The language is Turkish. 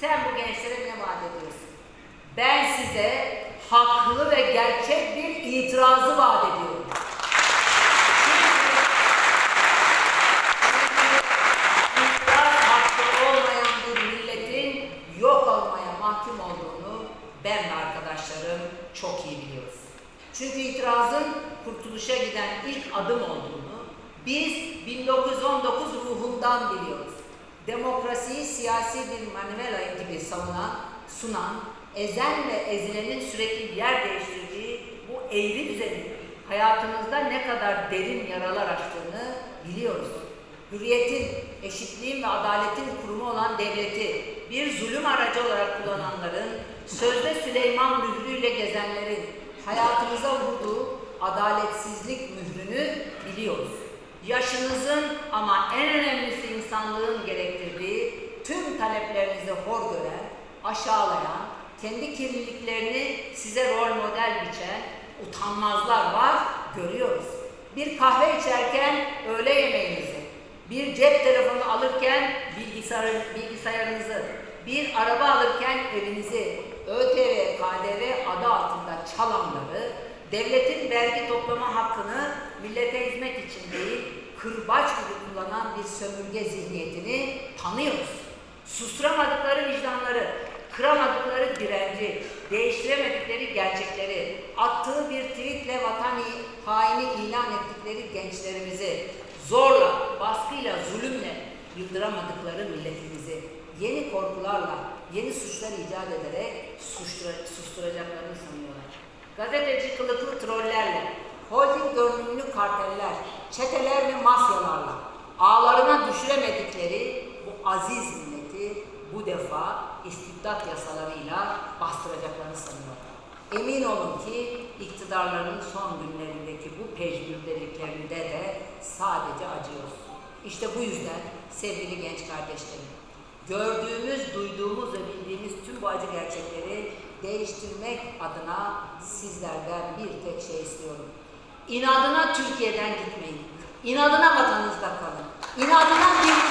Sen bu gençlere ne vaat ediyorsun? Ben size haklı ve gerçek bir itirazı vaat ediyorum. İtiraz hakkı olmayan bir milletin yok olmaya mahkum olduğunu ben ve arkadaşlarım çok iyi biliyoruz. Çünkü itirazın kurtuluşa giden ilk adım olduğunu biz 1919 ruhundan biliyoruz. Demokrasiyi siyasi bir manivela gibi savunan, sunan, ezen ve ezilenin sürekli yer değiştirdiği bu eğri düzenin hayatımızda ne kadar derin yaralar açtığını biliyoruz. Hürriyetin, eşitliğin ve adaletin kurumu olan devleti bir zulüm aracı olarak kullananların, sözde Süleyman mührüyle gezenlerin hayatımıza vurduğu adaletsizlik mührünü biliyoruz. Yaşınızın ama en önemlisi insanlığın gerektirdiği tüm taleplerinizi hor gören, aşağılayan, kendi kirliliklerini size rol model biçen utanmazlar var, görüyoruz. Bir kahve içerken öğle yemeğinizi, bir cep telefonu alırken bilgisayar, bilgisayarınızı, bir araba alırken evinizi, ÖTV, KDV adı altında çalanları, devletin vergi toplama hakkını millete hizmet için değil, kırbaç gibi kullanan bir sömürge zihniyetini tanıyoruz. Susturamadıkları vicdanları, kıramadıkları direnci, değiştiremedikleri gerçekleri, attığı bir tweetle vatan haini ilan ettikleri gençlerimizi, zorla, baskıyla, zulümle yıldıramadıkları milletimizi yeni korkularla, yeni suçlar icat ederek sustura, susturacaklarını sanıyorlar. Gazeteci kılıklı trollerle, holding görünümlü karteller, çeteler ve mafyalarla ağlarına düşüremedikleri bu aziz milleti bu defa istibdat yasalarıyla bastıracaklarını sanıyorlar. Emin olun ki iktidarlarının son günlerindeki bu pejmürdeliklerinde de sadece acıyoruz. İşte bu yüzden sevgili genç kardeşlerim, gördüğümüz, duyduğumuz ve bildiğimiz tüm bu acı gerçekleri değiştirmek adına sizlerden bir tek şey istiyorum. İnadına Türkiye'den gitmeyin. İnadına vatanınızda kalın. İnadına icra